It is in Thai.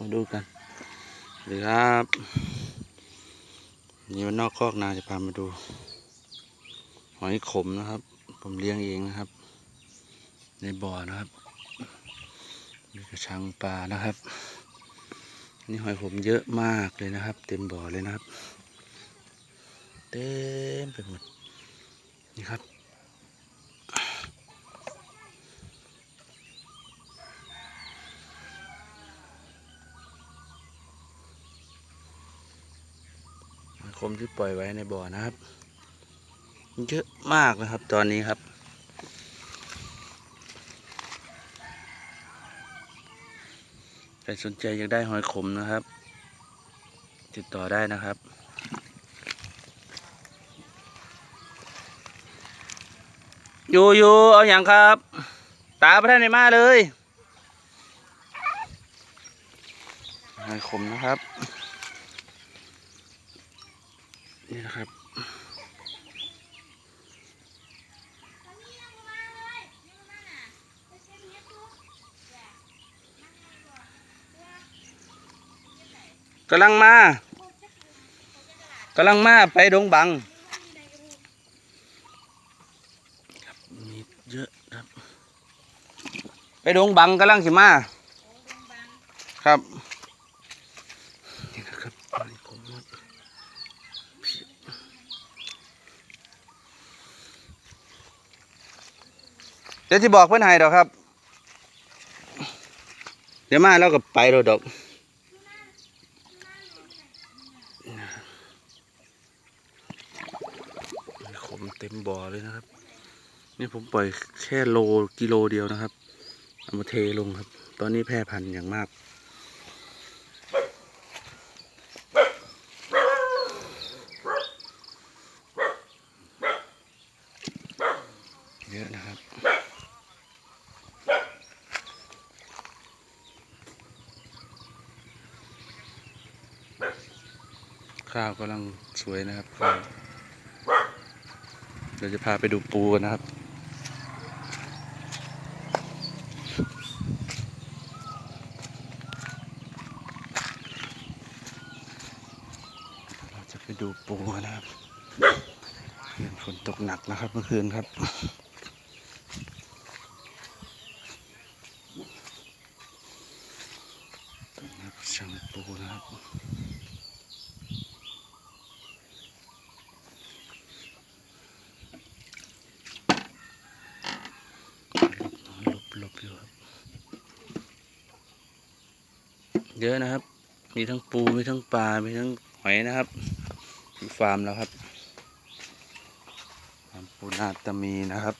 มาดูกันสวัสดีครับนี่วันนอกคอกนาจะพามาดู หอยขมนะครับ ผมเลี้ยงเองนะครับ ในบ่อนะครับมีกระชังปลานะครับ นี่หอยขมเยอะมากเลยนะครับ เต็มบ่อเลยนะครับ เต็มไปหมดนี่ครับ หอยขมที่ปล่อยไว้ในบ่อนะครับ เยอะมากนะครับตอนนี้ครับ ใครสนใจอยากได้หอยขมนะครับ ติดต่อได้นะครับอยู่อยู่เอาอย่างครับ ตาประท่านในมาเลยหอยขมนะครับ นี่นะครับกำลังมากำลังมาไปดงบังครับมีเยอะครับ ไปดงบังกำลังสิมา ครับนี่นะครับนี่ผมหมด เดี๋ยวที่บอกเพื่อนให้ดอกครับ เดี๋ยวมาแล้วก็ไปเราดอกขมเต็มบ่อเลยนะครับ นี่ผมปล่อยแค่โลกิโลเดียวนะครับเอามาเทลงครับ ตอนนี้แพร่พันธุ์อย่างมากเยอะนะครับ ข้าวกำลังสวยนะครับข้าวเดี๋ยวจะพาไปดูปูกันนะครับ เราจะไปดูปูนะครับฝนตกหนักนะครับเมื่อคืนครับนักช่างปูนะครับ หลบหลบอยู่ครับ เยอะนะครับ มีทั้งปู มีทั้งปลา มีทั้งหอยนะครับฟาร์มแล้วครับฟาร์มปูนาตามีนะครับ